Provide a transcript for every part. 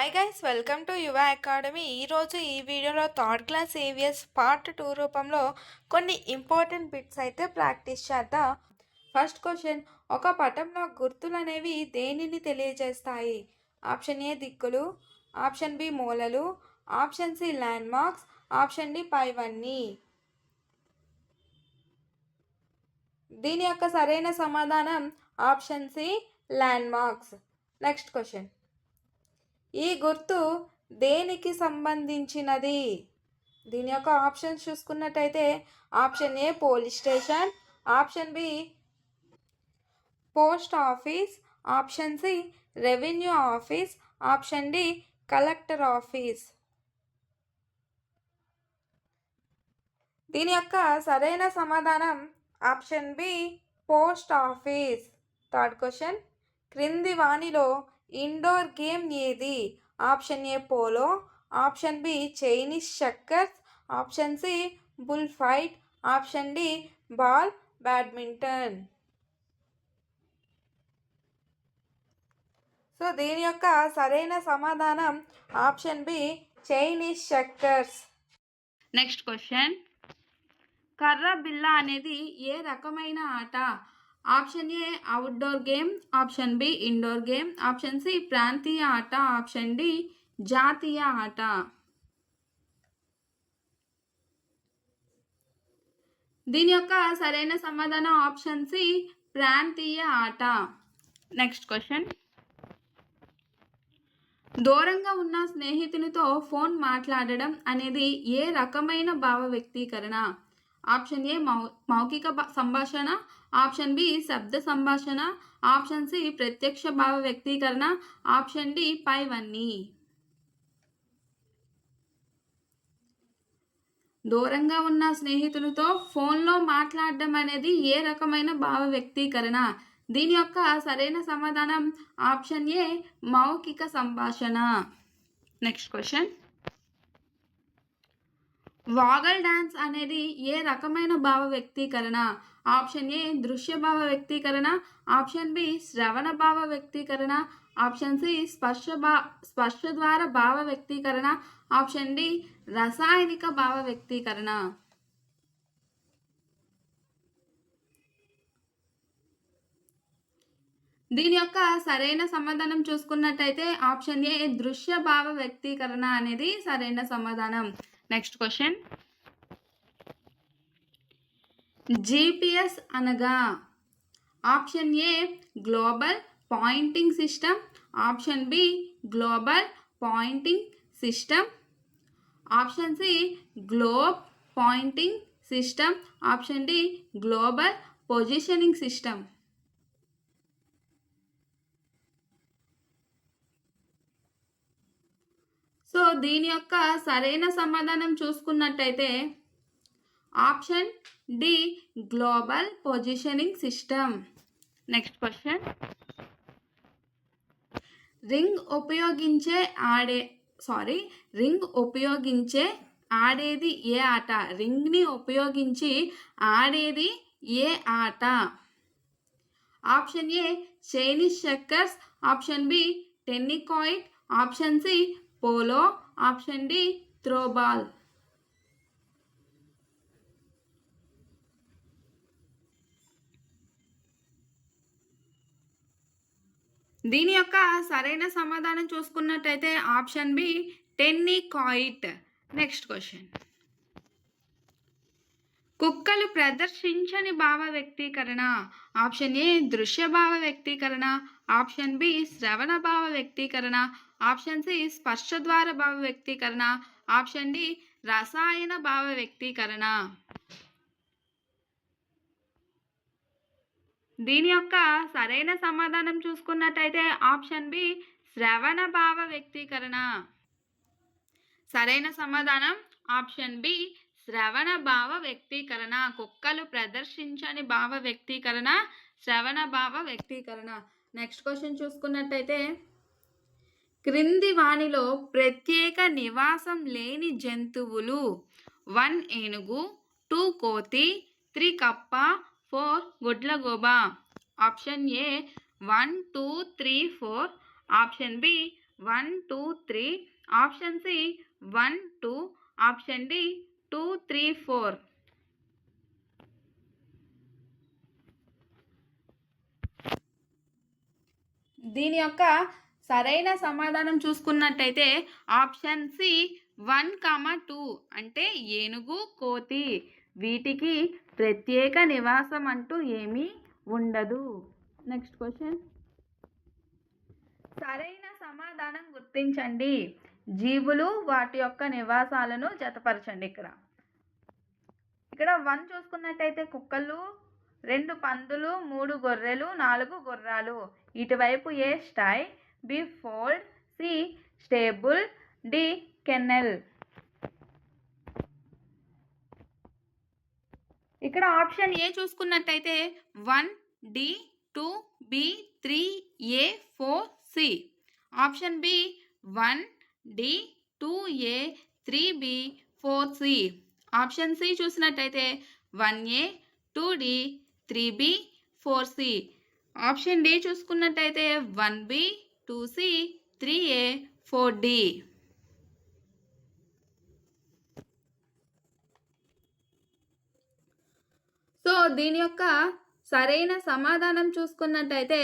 Hi guys welcome to Yuva academy ఈరోజు ఈ వీడియోలో third class EVS part two రూపంలో కొన్ని ఇంపార్టెంట్ బిట్స్ అయితే ప్రాక్టీస్ చేద్దాం. ఫస్ట్ క్వశ్చన్ ఒక పటంలో గుర్తులు అనేవి దేనిని తెలియజేస్తాయి? ఆప్షన్ ఏ దిక్కులు. ఆప్షన్ బి మూలలు. Option C land marks option D పైవన్నీ. దీని యొక్క సరైన సమాధానం option C land marks next question ఈ గుర్తు దేనికి సంబంధించినది? దీని యొక్క ఆప్షన్స్ చూసుకున్నట్టయితే option A police station option B post office option C revenue office option D collector office. దీని యొక్క సరైన సమాధానం option B post office. Third question క్రింది వాణిలో ఇండోర్ గేమ్ ఏది? Option A polo option B Chinese checkers option C bull fight option D ball badminton. So దీని యొక్క సరైన సమాధానం option B Chinese checkers. Next question. కర్ర బిల్ల అనేది ఏ రకమైన ఆట? Option A outdoor game option B indoor game option C ప్రాంతీయ ఆట ఆప్షన్ డి జాతీయ ఆట. దీని యొక్క సరైన సమాధానం ఆప్షన్ సి ప్రాంతీయ ఆట. నెక్స్ట్ క్వశ్చన్ దూరంగా ఉన్న స్నేహితునితో ఫోన్ మాట్లాడడం అనేది ఏ రకమైన భావ వ్యక్తీకరణ? ఆప్షన్ ఏ మౌ మౌఖిక సంభాషణ ఆప్షన్ బి శబ్ద సంభాషణ ఆప్షన్ సి ప్రత్యక్ష భావ వ్యక్తీకరణ ఆప్షన్ డి పైవన్నీ. దూరంగా ఉన్న స్నేహితులతో ఫోన్లో మాట్లాడడం అనేది ఏ రకమైన భావ వ్యక్తీకరణ? దీని యొక్క సరైన సమాధానం ఆప్షన్ ఏ మౌఖిక సంభాషణ. Next question. వాగల్ డాన్స్ అనేది ఏ రకమైన భావ వ్యక్తీకరణ? ఆప్షన్ ఏ దృశ్య భావ వ్యక్తీకరణ ఆప్షన్ బి శ్రవణ భావ వ్యక్తీకరణ ఆప్షన్ సి స్పర్శ భా స్పర్శ ద్వారా భావ వ్యక్తీకరణ ఆప్షన్ డి రసాయనిక భావ వ్యక్తీకరణ. దీని యొక్క సరైన సమాధానం చూసుకున్నట్టయితే ఆప్షన్ ఏ దృశ్య భావ వ్యక్తీకరణ అనేది సరైన సమాధానం. నెక్స్ట్ క్వశ్చన్ జీపీఎస్ అనగా option A global pointing system option B global pointing system option C globe pointing system option D global positioning system so దీని యొక్క సరైన సమాధానం చూసుకున్నట్టయితే option D global positioning system. Next question. Ring ఉపయోగించే ఆడే sorry ring ఉపయోగించే ఆడేది ఏ ఆట? రింగ్ని ఉపయోగించి ఆడేది ఏ ఆట? Option A Chinese checkers option B tennikoit. Option C polo option D throwball. దీని యొక్క సరైన సమాధానం చూసుకున్నట్టయితే option B tennikoit next question. కుక్కలు ప్రదర్శించని భావ వ్యక్తీకరణ. ఆప్షన్ ఏ దృశ్య భావ వ్యక్తీకరణ. ఆప్షన్ బి శ్రవణ భావ వ్యక్తీకరణ. ఆప్షన్ సి స్పర్శ ద్వార భావ వ్యక్తీకరణ. ఆప్షన్ డి రసాయన భావ వ్యక్తీకరణ. దీని యొక్క సరైన సమాధానం చూసుకున్నట్టయితే ఆప్షన్ బి శ్రవణ భావ వ్యక్తీకరణ. సరైన సమాధానం ఆప్షన్ బి శ్రవణ భావ వ్యక్తీకరణ. కుక్కలు ప్రదర్శించని భావ వ్యక్తీకరణ శ్రవణ భావ వ్యక్తీకరణ. నెక్స్ట్ క్వశ్చన్ చూసుకున్నట్టయితే క్రింది వాణిలో ప్రత్యేక నివాసం లేని జంతువులు. వన్ ఏనుగు టూ కోతి త్రీ కప్ప four గుడ్లగోబ. Option A one two three four. Option B one two three. Option C one two. Option D two three four. దీని యొక్క సరైన సమాధానం చూసుకున్నట్టయితే option C one comma two అంటే ఏనుగు కోతి. వీటికి ప్రత్యేక నివాసం అంటూ ఏమీ ఉండదు. Next question. సరైన సమాధానం గుర్తించండి. జీవులు వాటి యొక్క నివాసాలను జతపరచండి ఇక్కడ. ఇక్కడ వన్ చూసుకున్నట్టయితే కుక్కలు రెండు పందులు మూడు గొర్రెలు నాలుగు గుర్రాలు. ఇటువైపు A sty? B fold C stable D kennel ఇక్కడ ఆప్షన్ ఏ చూసుకున్నట్టయితే one D two B three A four C. Option B one D two A three B four C. Option C చూసినట్టయితే one A two D three B four C. Option D చూసుకున్నట్టయితే one B two C three A four D. So దీని యొక్క సరైన సమాధానం చూసుకున్నట్టయితే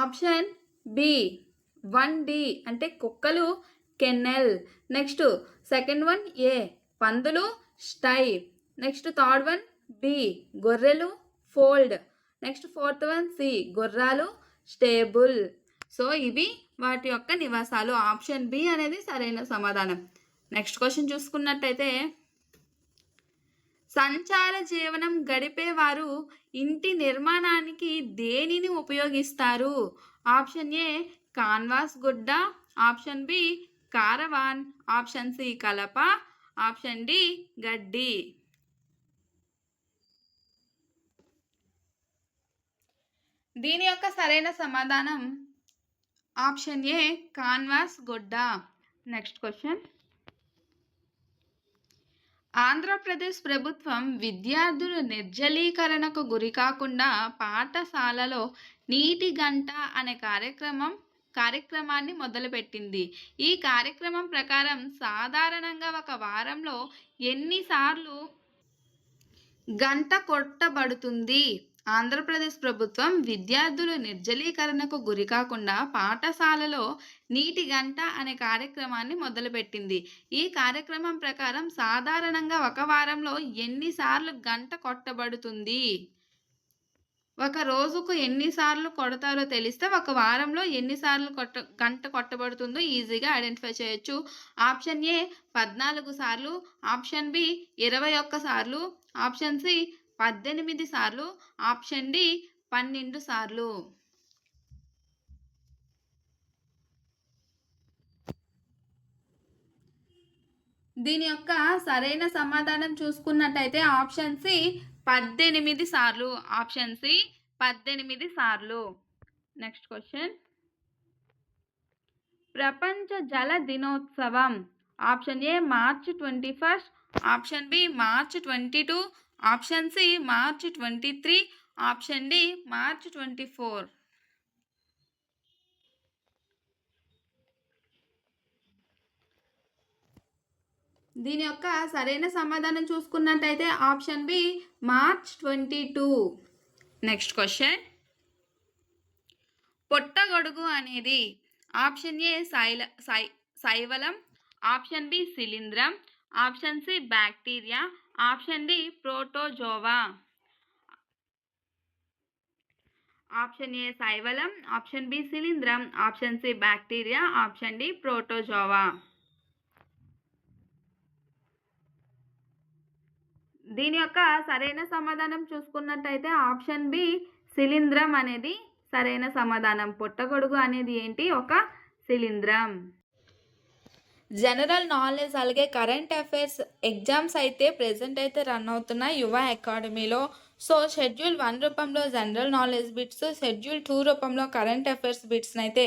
option B one D అంటే కుక్కలు kennel. Next second one A పందులు sty. Next third one B గొర్రెలు fold. Next fourth one C గుర్రాలు స్టేబుల్. సో ఇవి వాటి యొక్క నివాసాలు. ఆప్షన్ బి అనేది సరైన సమాధానం. నెక్స్ట్ క్వశ్చన్ చూసుకున్నట్టయితే సంచార జీవనం గడిపేవారు ఇంటి నిర్మాణానికి దేనిని ఉపయోగిస్తారు? ఆప్షన్ ఏ కాన్వాస్ గుడ్డ. Option B caravan. Option C కలప. ఆప్షన్ డి గడ్డి. దీని యొక్క సరైన సమాధానం ఆప్షన్ ఏ కాన్వాస్ గుడ్డ. Next question. ఆంధ్రప్రదేశ్ ప్రభుత్వం విద్యార్థులు నిర్జలీకరణకు గురి కాకుండా పాఠశాలలో నీటి గంట అనే కార్యక్రమం కార్యక్రమాన్ని మొదలుపెట్టింది. ఈ కార్యక్రమం ప్రకారం సాధారణంగా ఒక వారంలో ఎన్నిసార్లు గంట కొట్టబడుతుంది? ఆంధ్రప్రదేశ్ ప్రభుత్వం విద్యార్థులు నిర్జలీకరణకు గురి కాకుండా పాఠశాలలో నీటి గంట అనే కార్యక్రమాన్ని మొదలుపెట్టింది. ఈ కార్యక్రమం ప్రకారం సాధారణంగా ఒక వారంలో ఎన్నిసార్లు గంట కొట్టబడుతుంది? ఒక రోజుకు ఎన్నిసార్లు కొడతారో తెలిస్తే ఒక వారంలో ఎన్నిసార్లు కొట్ట గంట కొట్టబడుతుందో ఈజీగా ఐడెంటిఫై చేయొచ్చు. ఆప్షన్ ఏ పద్నాలుగు సార్లు ఆప్షన్ బి ఇరవై ఒక్క సార్లు ఆప్షన్ సి పద్దెనిమిది సార్లు ఆప్షన్ డి పన్నెండు సార్లు. దీని యొక్క సరైన సమాధానం చూసుకున్నట్టయితే ఆప్షన్ సి పద్దెనిమిది సార్లు ఆప్షన్ సి పద్దెనిమిది సార్లు. Next question. ప్రపంచ జల దినోత్సవం. Option A March twenty first option B March twenty two option C March twenty three option D March twenty four. దీని యొక్క సరైన సమాధానం చూసుకున్నట్టయితే option B March twenty two. Next question. పొట్టగొడుగు అనేది ఆప్షన్ ఏ సైల సై శైవలం ఆప్షన్ బి శిలీంద్రం option C bacteria option D protozoa. Option A శైవలం option B శిలీంద్రం. Option C bacteria. Option D protozoa. దీని యొక్క సరైన సమాధానం చూసుకున్నట్టయితే ఆప్షన్ బి శిలీంధ్రం అనేది సరైన సమాధానం. పుట్టగొడుగు అనేది ఏంటి? ఒక శిలీంధ్రం జనరల్ నాలెడ్జ్ అలాగే కరెంట్ అఫైర్స్ ఎగ్జామ్స్ అయితే ప్రెసెంట్ అయితే రన్ అవుతున్నాయి యువ అకాడమీలో. సో షెడ్యూల్ వన్ రూపంలో general knowledge bits schedule two రూపంలో కరెంట్ అఫైర్స్ బిట్స్ని అయితే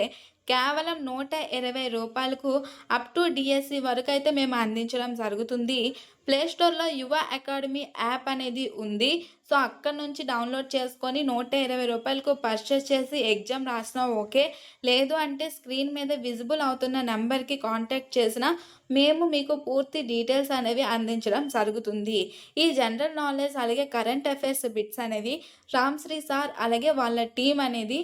కేవలం నూట ఇరవై రూపాయలకు అప్ టు డిఎస్సి వరకు అయితే మేము అందించడం జరుగుతుంది. ప్లేస్టోర్లో యువ అకాడమీ యాప్ అనేది ఉంది. సో అక్కడ నుంచి డౌన్లోడ్ చేసుకొని నూట ఇరవై రూపాయలకు పర్చేస్ చేసి ఎగ్జామ్ రాసినా ఓకే. లేదు అంటే స్క్రీన్ మీద విజిబుల్ అవుతున్న నెంబర్కి కాంటాక్ట్ చేసిన మేము మీకు పూర్తి డీటెయిల్స్ అనేవి అందించడం జరుగుతుంది. ఈ జనరల్ నాలెడ్జ్ అలాగే కరెంట్ అఫైర్స్ బిట్స్ అనేవి రామ్శ్రీ సార్ అలాగే వాళ్ళ టీం అనేది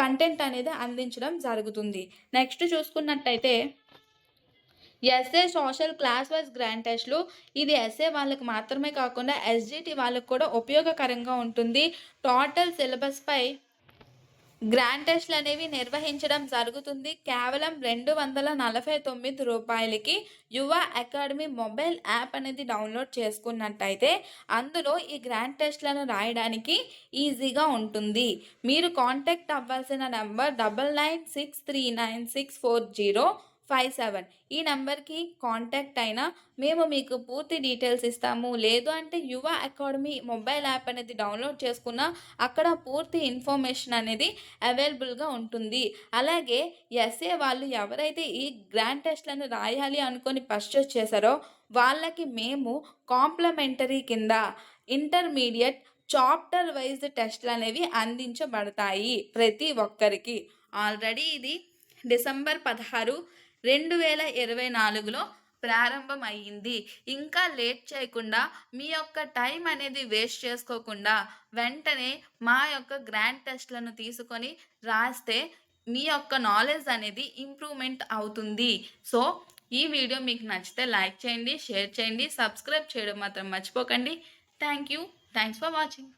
కంటెంట్ అనేది అందించడం జరుగుతుంది. నెక్స్ట్ చూసుకున్నట్టయితే SA social class wise grand టెస్ట్లు ఇది ఎస్ఏ వాళ్ళకి మాత్రమే కాకుండా ఎస్జిటి వాళ్ళకి కూడా ఉపయోగకరంగా ఉంటుంది. టోటల్ సిలబస్పై గ్రాండ్ టెస్ట్లు అనేవి నిర్వహించడం జరుగుతుంది. కేవలం రెండు వందల నలభై తొమ్మిది రూపాయలకి యువ అకాడమీ మొబైల్ యాప్ అనేది డౌన్లోడ్ చేసుకున్నట్టయితే అందులో ఈ గ్రాండ్ టెస్ట్లను రాయడానికి ఈజీగా ఉంటుంది. మీరు కాంటాక్ట్ అవ్వాల్సిన number double nine six three nine six four zero five seven. ఈ నెంబర్కి కాంటాక్ట్ అయినా మేము మీకు పూర్తి డీటెయిల్స్ ఇస్తాము. లేదు అంటే యువ అకాడమీ మొబైల్ యాప్ అనేది డౌన్లోడ్ చేసుకున్న అక్కడ పూర్తి ఇన్ఫర్మేషన్ అనేది అవైలబుల్గా ఉంటుంది. అలాగే ఎస్ఏ వాళ్ళు ఎవరైతే ఈ గ్రాండ్ టెస్ట్లను రాయాలి అనుకొని పర్చేస్ చేశారో వాళ్ళకి మేము కాంప్లిమెంటరీ కింద ఇంటర్మీడియట్ చాప్టర్ వైజ్ టెస్ట్లు అనేవి అందించబడతాయి ప్రతి ఒక్కరికి. ఆల్రెడీ ఇది డిసెంబర్ పదహారు రెండు వేల ఇరవై నాలుగులో ప్రారంభం అయ్యింది ఇంకా లేట్ చేయకుండా మీ యొక్క టైం అనేది వేస్ట్ చేసుకోకుండా వెంటనే మా యొక్క గ్రాండ్ టెస్ట్లను తీసుకొని రాస్తే మీ యొక్క నాలెడ్జ్ అనేది ఇంప్రూవ్మెంట్ అవుతుంది. సో ఈ వీడియో మీకు నచ్చితే లైక్ చేయండి షేర్ చేయండి సబ్స్క్రైబ్ చేయడం మాత్రం మర్చిపోకండి. Thank you. Thanks for watching.